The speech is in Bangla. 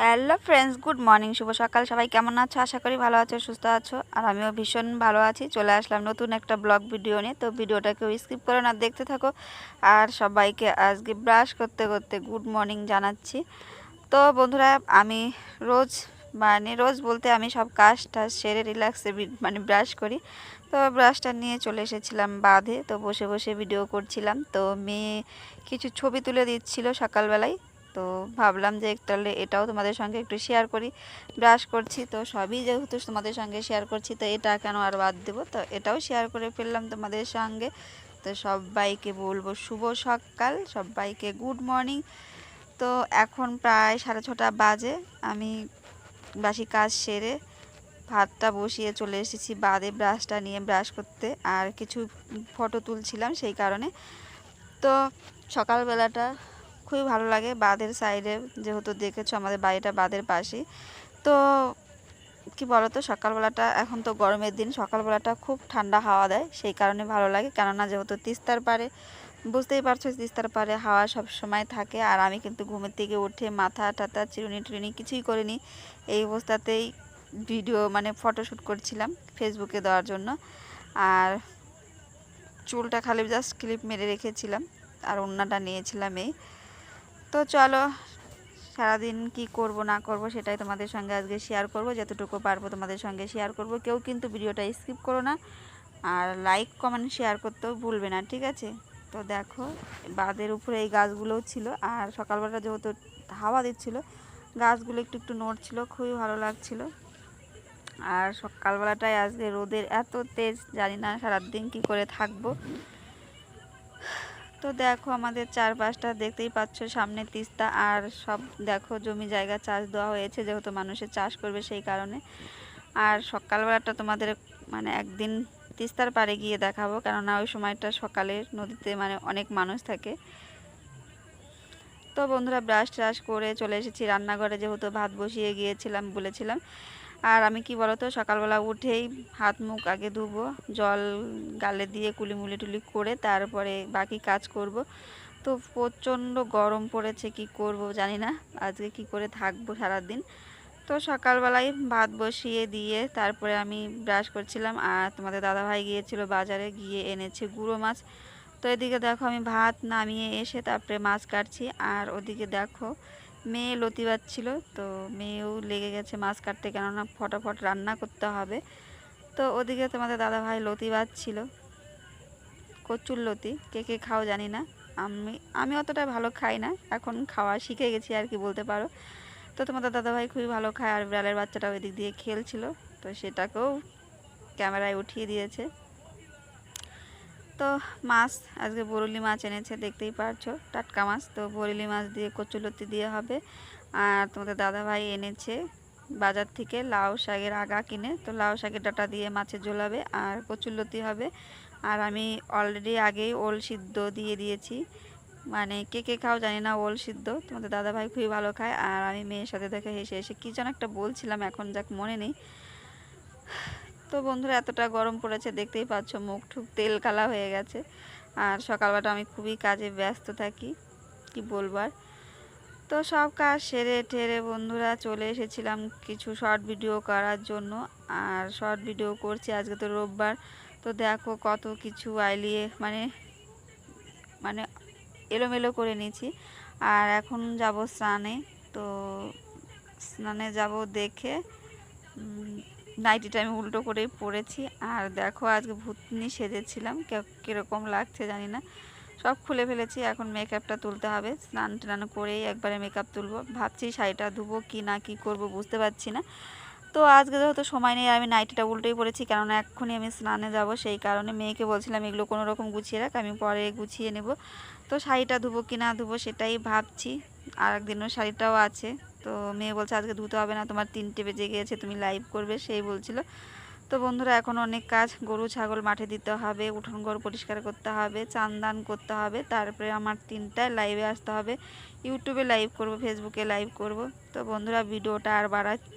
হ্যালো ফ্রেন্ডস গুড মর্নিং শুভ সকাল। সবাই কেমন আছো? আশা করি ভালো আছো, সুস্থ আছো। আর আমিও ভীষণ ভালো আছি। চলে আসলাম নতুন একটা ব্লগ ভিডিও নিয়ে। তো ভিডিওটা কেউ স্কিপ করো না, দেখতে থাকো। আর সবাইকে আজকে ব্রাশ করতে করতে গুড মর্নিং জানাচ্ছি। তো বন্ধুরা, আমি রোজ মানে রোজ বলতে আমি সব কাজ টাজ সেরে রিল্যাক্সে মানে ব্রাশ করি। তো ব্রাশটা নিয়ে চলে এসেছিলাম বাঁধে। তো বসে বসে ভিডিও করছিলাম। তো মেয়ে কিছু ছবি তুলে দিচ্ছিল সকালবেলায়। তো ভাবলাম যে তাহলে এটাও তোমাদের সঙ্গে একটু শেয়ার করি। ব্রাশ করছি তো সবই যেহেতু তোমাদের সঙ্গে শেয়ার করছি, তো এটা কেন আর বাদ দেবো? তো এটাও শেয়ার করে ফেললাম তোমাদের সঙ্গে। তো সবাইকে বলব শুভ সকাল, সবাইকে গুড মর্নিং তো এখন প্রায় সাড়ে ছটা বাজে, আমি বাসি কাজ সেরে ভাতটা বসিয়ে চলে এসেছি বাদে ব্রাশটা নিয়ে ব্রাশ করতে, আর কিছু ফটো তুলছিলাম সেই কারণে। তো সকালবেলাটা খুবই ভালো লাগে বাঁধের সাইডে যেহেতু দেখেছ আমাদের বাড়িটা বাঁধের পাশেই। তো কি বলতো, সকালবেলাটা, এখন তো গরমের দিন, সকালবেলাটা খুব ঠান্ডা হাওয়া দেয়, সেই কারণে ভালো লাগে। কেননা যেহেতু তিস্তার পারে বুঝতেই পারছ তিস্তার পারে হাওয়া সব সময় থাকে, আর আমি কিন্তু ঘুমের থেকে উঠে মাথা টাথা, চিরুনি টিরুনি কিছুই করিনি। এই অবস্থাতেই ভিডিও মানে ফটোশ্যুট করছিলাম ফেসবুকে দেওয়ার জন্য। আর চুলটা খালি জাস্ট ক্লিপ মেরে রেখেছিলাম, আর অন্যটা নিয়েছিলাম এই। তো চলো, সারাদিন কি করব, না করব সেটাই তোমাদের সঙ্গে আজকে শেয়ার করব, যতটুকু পারব তোমাদের সঙ্গে শেয়ার করব। কেউ কিন্তু ভিডিওটা স্কিপ করো না, আর লাইক কমেন্ট শেয়ার করতেও ভুলবে না, ঠিক আছে? তো দেখো, বাঁধের উপরে এই গাছগুলোও ছিল, আর সকালবেলা যেহেতু হাওয়া দিচ্ছিল, গাছগুলো একটু একটু নড়ছিল, খুবই ভালো লাগছিল। আর সকালবেলাটায় আজকে রোদের এত তেজ, জানি না সারাদিন কি করে থাকব। তো দেখো আমাদের চারপাশটা দেখতেই পাচ্ছ, সামনে তিস্তা আর সব দেখো জমি জায়গা চাষ দেওয়া হয়েছে, যেহেতু মানুষের চাষ করবে সেই কারণে। আর সকালবেলাটা তোমাদের মানে একদিন তিস্তার পাড়ে গিয়ে দেখাবো, কেননা ওই সময়টা সকালে নদীতে মানে অনেক মানুষ থাকে। তো বন্ধুরা, ব্রাশ ট্রাশ করে চলে এসেছি রান্নাঘরে, যেহেতু ভাত বসিয়ে গিয়েছিলাম, বলেছিলাম। আর আমি কি বলতো, সকালবেলা উঠেই হাত মুখ আগে ধুবো, জল গালে দিয়ে কুলিমুলি টুলি করে তারপরে বাকি কাজ করব। তো প্রচণ্ড গরম পড়েছে, কি করব জানি না, আজকে কি করে থাকব সারাদিন। তো সকালবেলায় ভাত বসিয়ে দিয়ে তারপরে আমি ব্রাশ করছিলাম আর তোমাদের দাদাভাই গিয়েছিল বাজারে, গিয়ে এনেছে গুঁড়ো মাছ। তো এদিকে দেখো আমি ভাত নামিয়ে এসে তারপরে মাছ কাটছি আর ওদিকে দেখো মেয়ে লতি বাচ্ছিল তো মেয়েও লেগে গেছে মাছ কাটতে কেননা ফটাফট রান্না করতে হবে। তো ওদিকে তোমাদের দাদা ভাই লতি বাচ্ছিল কচুর লতি, কে কে খাও জানি না। আমি আমি অতটা ভালো খাই না, এখন খাওয়া শিখে গেছি আর কি বলতে পারো। তো তোমাদের দাদাভাই খুবই ভালো খায় আর বিড়ালের বাচ্চাটা ওই দিক দিয়ে খেলছিল, তো সেটাকেও ক্যামেরায় উঠিয়ে দিয়েছে। তো মাছ, আজকে বরুলি মাছ এনেছে, দেখতেই পারছ, টাটকা মাছ। তো বরুলি মাছ দিয়ে কচুলতি দিয়ে হবে। আর তোমাদের দাদাভাই এনেছে বাজার থেকে লাউ শাকের আগা কিনে। তো লাউ শাকের ডাটা দিয়ে মাছের ঝোলাবে আর কচুলতি হবে। আর আমি অলরেডি আগেই ওল সিদ্ধ দিয়ে দিয়েছি। মানে কে কে খাও জানি না, ওল সিদ্ধ। তোমাদের দাদাভাই খুবই ভালো খায়। আর আমি মেয়ের সাথে দেখে হেসে হেসে কী যেন একটা বলছিলাম, এখন যাক মনে নেই। তো বন্ধুরা এতটা গরম পড়েছে, দেখতেই পাচ্ছ মুখ ঠুক তেল কালা হয়ে গেছে। আর সকালবেলা আমি খুবই কাজে ব্যস্ত থাকি, কি বলবার তো সব কাজ সেরে ঠেরে বন্ধুরা চলে এসেছিলাম কিছু শর্ট ভিডিও করার জন্য। আর শর্ট ভিডিও করছি আজকে তো রোববার। তো দেখো কত কিছু আইলিয়ে মানে মানে এলোমেলো করে নিয়েছি। আর এখন যাব স্নানে। তো স্নানে যাব দেখে নাইটিটা আমি উল্টো করেই পরেছি। আর দেখো, আজকে ভূতনি সেজেছিলাম। কীরকম লাগছে জানি না। সব খুলে ফেলেছি। এখন মেকআপটা তুলতে হবে। স্নান টান করেই একবারে মেকআপ তুলবো। ভাবছি শাড়িটা ধুবো কি না কি করব বুঝতে পারছি না। তো আজকে যেহেতু সময় নেই আমি নাইটিটা উল্টোই পড়েছি কেননা এক্ষুনি আমি স্নানে যাব, সেই কারণে মেয়েকে বলছিলাম এগুলো কোনো রকম গুছিয়ে রাখ, আমি পরে গুছিয়ে নেব। তো শাড়িটা ধুবো কি না ধুবো সেটাই ভাবছি। আর একদিনও শাড়িটাও আছে। তো মেয়ে বলছে, আজকে ধুতে হবে না, তোমার তিনটে বেজে গিয়েছে, তুমি লাইভ করবে, সেই বলছিল। তো বন্ধুরা, এখন অনেক কাজ, গরু, ছাগল মাঠে দিতে হবে, উঠোন ঘর পরিষ্কার করতে হবে চান দান করতে হবে, তারপরে আমার তিনটায় লাইভে আসতে হবে। ইউটিউবে লাইভ করব ফেসবুকে লাইভ করব। তো বন্ধুরা, ভিডিওটা আর বাড়াচ্ছি